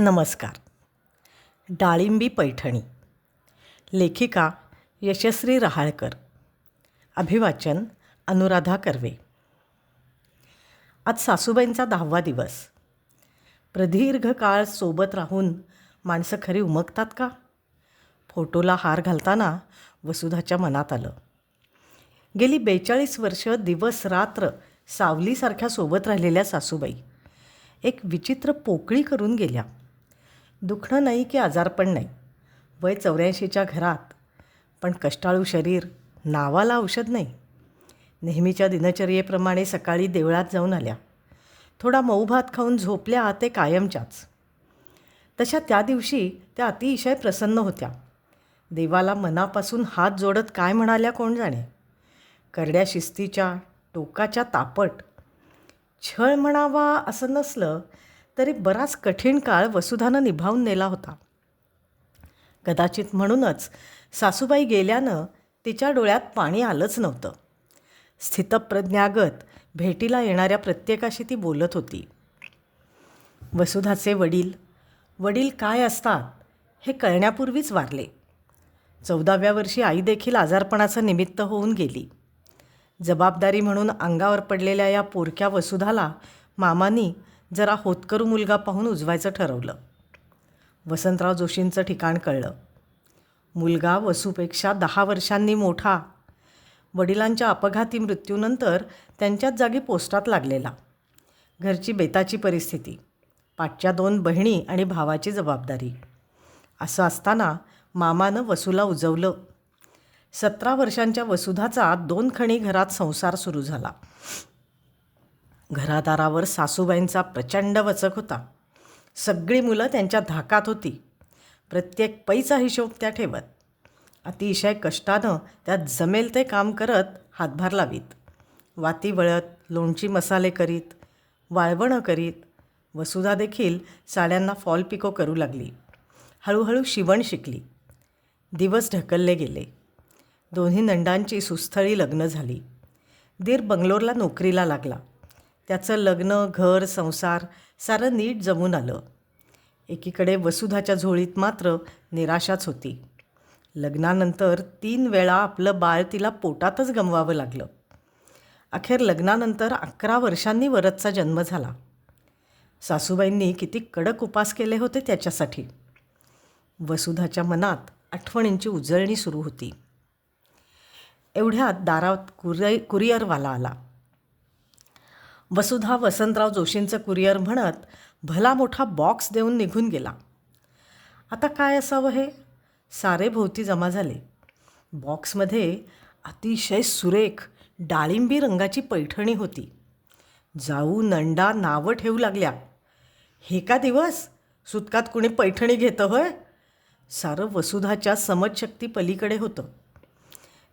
नमस्कार. डाळिंबी पैठणी. लेखिका यशस्वी रहाळकर. अभिवाचन अनुराधा कर्वे. आज सासूबाईंचा दहावा दिवस. प्रदीर्घ काळ सोबत राहून माणसं खरी उमगतात का? फोटोला हार घालताना वसुधाच्या मनात आलं. गेली बेचाळीस वर्ष दिवस रात्र सावलीसारख्या सोबत राहिलेल्या सासूबाई एक विचित्र पोकळी करून गेल्या. दुखणं नाही की आजारपण नाही. वय चौऱ्याऐंशीच्या घरात. पण कष्टाळू शरीर नावाला औषध नाही. नेहमीच्या दिनचर्येप्रमाणे सकाळी देवळात जाऊन आल्या. थोडा मऊ भात खाऊन झोपल्या ते कायमच्याच तशा त्या दिवशी त्या अतिशय प्रसन्न होत्या. देवाला मनापासून हात जोडत काय म्हणाल्या कोण जाणे? करड्या शिस्तीच्या टोकाच्या तापट. छळ म्हणावा असं नसलं तरी बराच कठीण काळ वसुधानं निभावून नेला होता. कदाचित म्हणूनच सासूबाई गेल्यानं तिच्या डोळ्यात पाणी आलंच नव्हतं. स्थितप्रज्ञागत भेटीला येणाऱ्या प्रत्येकाशी ती बोलत होती. वसुधाचे वडील वडील काय असतात हे कळण्यापूर्वीच वारले. चौदाव्या वर्षी आई देखील आजारपणाचं निमित्त होऊन गेली. जबाबदारी म्हणून अंगावर पडलेल्या या पोरक्या वसुधाला मामानी जरा होतकरू मुलगा पाहून उजवायचं ठरवलं. वसंतराव जोशींचं ठिकाण कळलं. मुलगा वसूपेक्षा दहा वर्षांनी मोठा. वडिलांच्या अपघाती मृत्यूनंतर त्यांच्याच जागी पोस्टात लागलेला. घरची बेताची परिस्थिती. पाठच्या दोन बहिणी आणि भावाची जबाबदारी. असं असताना मामानं वसूला उजवलं. सतरा वर्षांच्या वसुधाचा दोन खणी घरात संसार सुरू झाला. घरादारावर सासूबाईंचा प्रचंड वचक होता. सगळी मुलं त्यांच्या धाकात होती. प्रत्येक पैचा हिशोब त्या ठेवत. अतिशय कष्टानं त्यात जमेल ते काम करत हातभार लावीत. वाती वळत लोणची मसाले करीत वाळवणं करीत वसुधा देखील साड्यांना फॉल पिको करू लागली. हळूहळू शिवण शिकली. दिवस ढकलले गेले. दोन्ही नंडांची सुस्थळी लग्न झाली. दीर बंगलोरला नोकरीला लागला. त्याचं लग्न घर संसार सारं नीट जमून आलं. एकीकडे वसुधाच्या झोळीत मात्र निराशाच होती. लग्नानंतर तीन वेळा आपलं बाळ तिला पोटातच गमवावं लागलं. अखेर लग्नानंतर अकरा वर्षांनी वरदचा जन्म झाला. सासूबाईंनी किती कडक उपास केले होते त्याच्यासाठी. वसुधाच्या मनात आठवणींची उजळणी सुरू होती. एवढ्यात दारात कुरिय कुरिअरवाला आला. वसुधा वसंतराव जोशींचं कुरिअर म्हणत भला मोठा बॉक्स देऊन निघून गेला. आता काय असावं हे? सारे भोवती जमा झाले. बॉक्समध्ये अतिशय सुरेख डाळिंबी रंगाची पैठणी होती. जाऊ नंडा नावं ठेवू लागल्या. हे का दिवस? सुतकात कुणी पैठणी घेतं होय? सारं वसुधाच्या समजशक्ती पलीकडे होतं.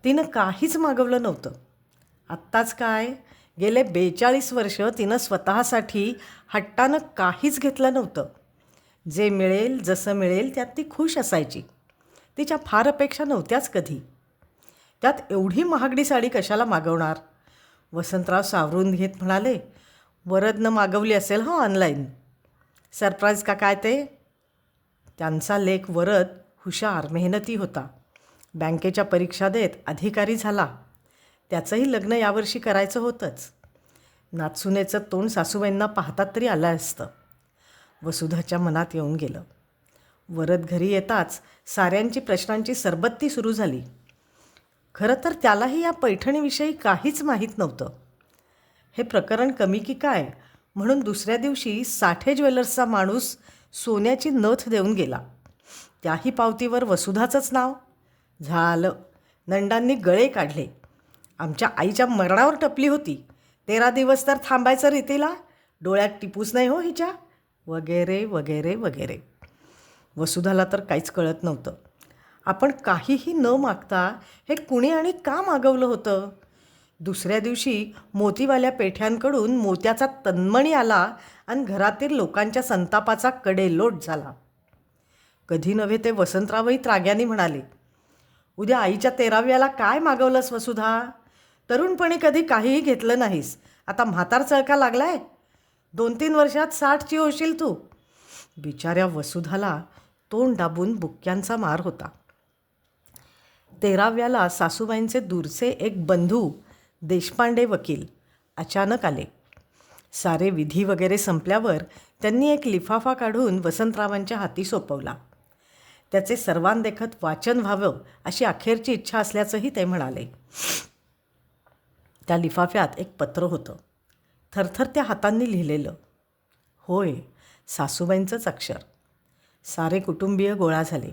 तिनं काहीच मागवलं नव्हतं. आत्ताच काय? गेले बेचाळीस वर्ष तिनं स्वतःसाठी हट्टानं काहीच घेतलं नव्हतं. जे मिळेल जसं मिळेल त्यात ती खुश असायची. तिच्या फार अपेक्षा नव्हत्याच कधी. त्यात एवढी महागडी साडी कशाला मागवणार? वसंतराव सावरून घेत म्हणाले वरदनं मागवली असेल हं ऑनलाईन सरप्राईज का काय ते? त्यांचा लेख वरद हुशार मेहनती होता. बँकेच्या परीक्षा देत अधिकारी झाला. त्याचंही लग्न यावर्षी करायचं होतंच. नाचुनेचं तोंड सासूबाईंना पाहतात तरी आलं असतं. वसुधाच्या मनात येऊन गेलं. वरद घरी येताच साऱ्यांची प्रश्नांची सरबत्ती सुरू झाली. खरं तर त्यालाही या पैठणीविषयी काहीच माहीत नव्हतं. हे प्रकरण कमी की काय? म्हणून दुसऱ्या दिवशी साठे ज्वेलर्सचा माणूस सोन्याची नथ देऊन गेला. त्याही पावतीवर वसुधाचंच नाव? झालं. नंडांनी गळे काढले. आमच्या आईच्या मरणावर टपली होती. तेरा दिवस तर थांबायचं रीतीला डोळ्यात टिपूस नाही हो हिच्या. वगैरे वगैरे वगैरे. वसुधाला तर काहीच कळत नव्हतं. आपण काहीही न मागता हे कुणी आणि का मागवलं होतं? दुसऱ्या दिवशी मोतीवाल्या पेठ्यांकडून मोत्याचा तन्मणी आला आणि घरातील लोकांच्या संतापाचा कडेलोट झाला. कधी नव्हे ते वसंतरावही त्राग्याने म्हणाले उद्या आईच्या तेराव्याला काय मागवलंस वसुधा? तरुणपणी कधी काहीही घेतलं नाहीस. आता म्हातार चळका लागलाय. दोन तीन वर्षात साठची होशील तू. बिचाऱ्या वसुधाला तोंड दाबून बुक्क्यांचा मार होता. तेराव्याला सासूबाईंचे दूरचे एक बंधू देशपांडे वकील अचानक आले. सारे विधी वगैरे संपल्यावर त्यांनी एक लिफाफा काढून वसंतरावांच्या हाती सोपवला. त्याचे सर्वांदेखत वाचन व्हावं अशी अखेरची इच्छा असल्याचंही ते म्हणाले. त्या लिफाफ्यात एक पत्र होतं. थरथरत्या हातांनी लिहिलेलं. होय सासूबाईंचंच अक्षर. सारे कुटुंबीय गोळा झाले.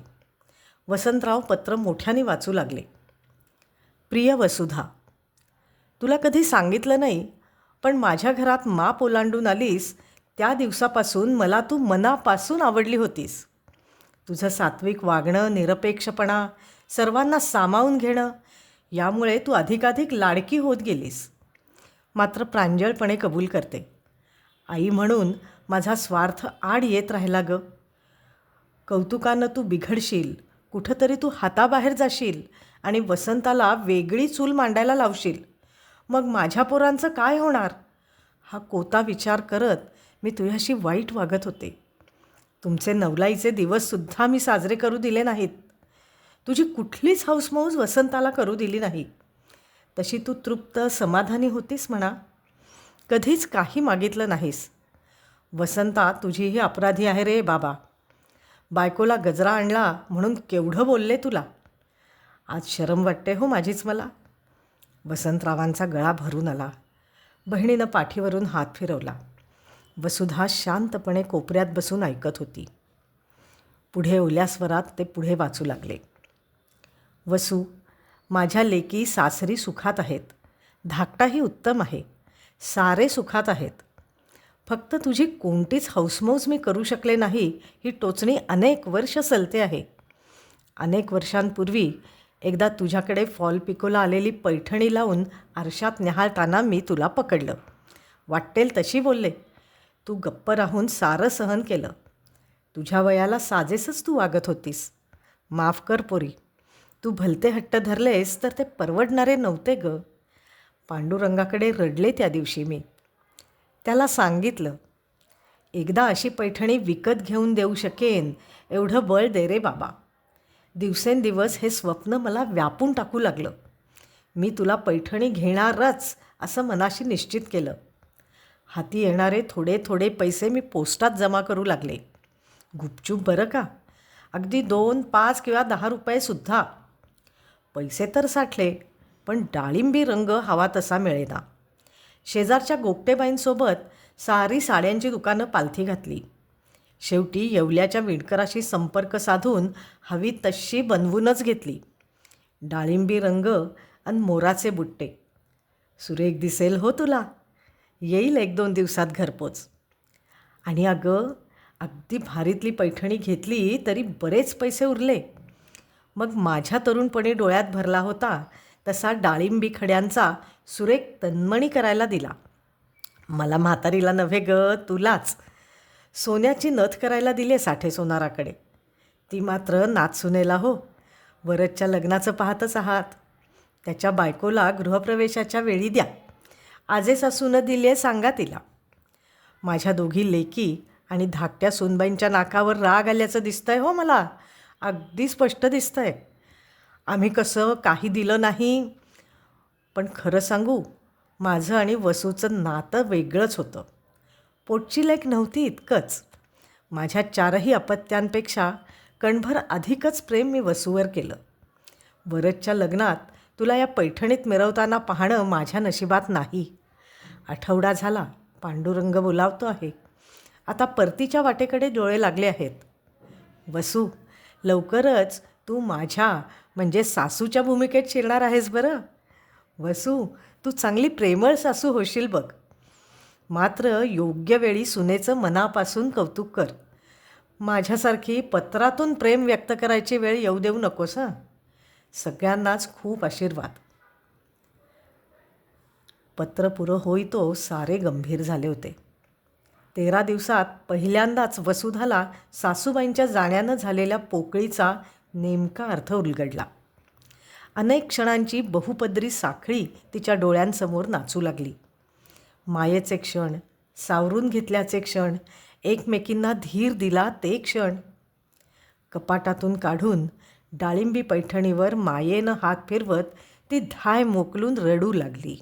वसंतराव पत्र मोठ्याने वाचू लागले. प्रिय वसुधा तुला कधी सांगितलं नाही पण माझ्या घरात माप ओलांडून आलीस त्या दिवसापासून मला तू मनापासून आवडली होतीस. तुझं सात्विक वागणं निरपेक्षपणा सर्वांना सामावून घेणं यामुळे तू अधिकाधिक लाडकी होत गेलीस. मात्र प्रांजळपणे कबूल करते. आई म्हणून माझा स्वार्थ आड येत राहिला ग. कौतुकानं तू बिघडशील कुठंतरी तू हाताबाहेर जाशील आणि वसंताला वेगळी चूल मांडायला लावशील. मग माझ्या पोरांचं काय होणार? हा कोता विचार करत मी तुझ्याशी वाईट वागत होते. तुमचे नवलाईचे दिवससुद्धा मी साजरे करू दिले नाहीत. तुझी कुठलीच हौसमौज वसंताला करू दिली नाही. तशी तू तृप्त समाधानी होतीस म्हणा. कधीच काही मागितलं नाहीस. वसंता तुझी ही अपराधी आहे रे बाबा. बायकोला गजरा आणला म्हणून केवढं बोलले तुला? आज शरम वाटते हो माझीच मला. वसंतरावांचा गळा भरून आला. बहिणीनं पाठीवरून हात फिरवला. वसुधा शांतपणे कोपऱ्यात बसून ऐकत होती. पुढे ओल्या स्वरात ते पुढे वाचू लागले. वसू माझ्या लेकी सासरी सुखात आहेत. धाकटाही उत्तम आहे. सारे सुखात आहेत. फक्त तुझी कोणतीच हौसमौज मी करू शकले नाही ही टोचणी अनेक वर्ष सलते आहे. अनेक वर्षांपूर्वी एकदा तुझ्याकडे फॉल पिकोला आलेली पैठणी लावून आरशात न्याहाळताना मी तुला पकडलं. वाटेल तशी बोलले. तू गप्प राहून सारं सहन केलं. तुझ्या वयाला साजेसच तू वागत होतीस. माफ कर पोरी. तू भलते हट्ट धरलेस तर ते परवडणारे नव्हते ग. पांडुरंगाकडे रडले त्या दिवशी मी. त्याला सांगितलं एकदा अशी पैठणी विकत घेऊन देऊ शकेन एवढं बळ दे रे बाबा. दिवसेंदिवस हे स्वप्न मला व्यापून टाकू लागलं. मी तुला पैठणी घेणारच असं मनाशी निश्चित केलं. हाती येणारे थोडे थोडे पैसे मी पोस्टात जमा करू लागले. गुपचूप बरं का? अगदी दोन पाच किंवा दहा रुपयेसुद्धा पैसे तर साठले पण डाळिंबी रंग हवा तसा मिळेना. शेजारच्या गोपटेबाईंसोबत सारी साड्यांची दुकानं पालथी घातली. शेवटी येवल्याच्या विणकराशी संपर्क साधून हवी तशी बनवूनच घेतली. डाळिंबी रंग आणि मोराचे बुट्टे. सुरेख दिसेल हो तुला. येईल एक दोन दिवसात घरपोच. आणि अगं अगदी भारीतली पैठणी घेतली तरी बरेच पैसे उरले. मग माझ्या तरुणपणी डोळ्यात भरला होता तसा डाळिंबी खड्यांचा सुरेख तन्मणी करायला दिला. मला म्हातारीला नव्हे ग तुलाच. सोन्याची नथ करायला दिली साठे सोनाराकडे. ती मात्र नाचसुनेला हो. वरदच्या लग्नाचं पाहतच आहात. त्याच्या बायकोला गृहप्रवेशाच्या वेळी द्या. आजे सासूनं दिले सांगा तिला. माझ्या दोघी लेकी आणि धाकट्या सोनबाईंच्या नाकावर राग आल्याचं दिसतंय हो मला. अगदी स्पष्ट दिसतंय. आम्ही कसं काही दिलं नाही पण खरं सांगू माझं आणि वसूचं नातं वेगळंच होतं. पोटची लेख नव्हती इतकंच. माझ्या चारही अपत्यांपेक्षा कणभर अधिकच प्रेम मी वसूवर केलं. वरदच्या लग्नात तुला या पैठणीत मिरवताना पाहणं माझ्या नशिबात नाही. आठवडा झाला पांडुरंग बोलावतो आहे. आता परतीच्या वाटेकडे डोळे लागले आहेत. वसू लवकरच तू माझ्या म्हणजे सासूच्या भूमिकेत शिरणार आहेस बरं. वसू तू चांगली प्रेमळ सासू होशील बघ. मात्र योग्य वेळी सुनेचं मनापासून कौतुक कर. माझ्यासारखी पत्रातून प्रेम व्यक्त करायची वेळ येऊ देऊ नकोस हां. सगळ्यांनाच खूप आशीर्वाद. पत्र पुरं होईतो सारे गंभीर झाले होते. तेरा दिवसात पहिल्यांदाच वसुधाला सासूबाईंच्या जाण्यानं झालेल्या पोकळीचा नेमका अर्थ उलगडला. अनेक क्षणांची बहुपदरी साखळी तिच्या डोळ्यांसमोर नाचू लागली. मायेचे क्षण सावरून घेतल्याचे क्षण एकमेकींना धीर दिला ते क्षण. कपाटातून काढून डाळिंबी पैठणीवर मायेनं हात फिरवत ती धाय मोकलून रडू लागली.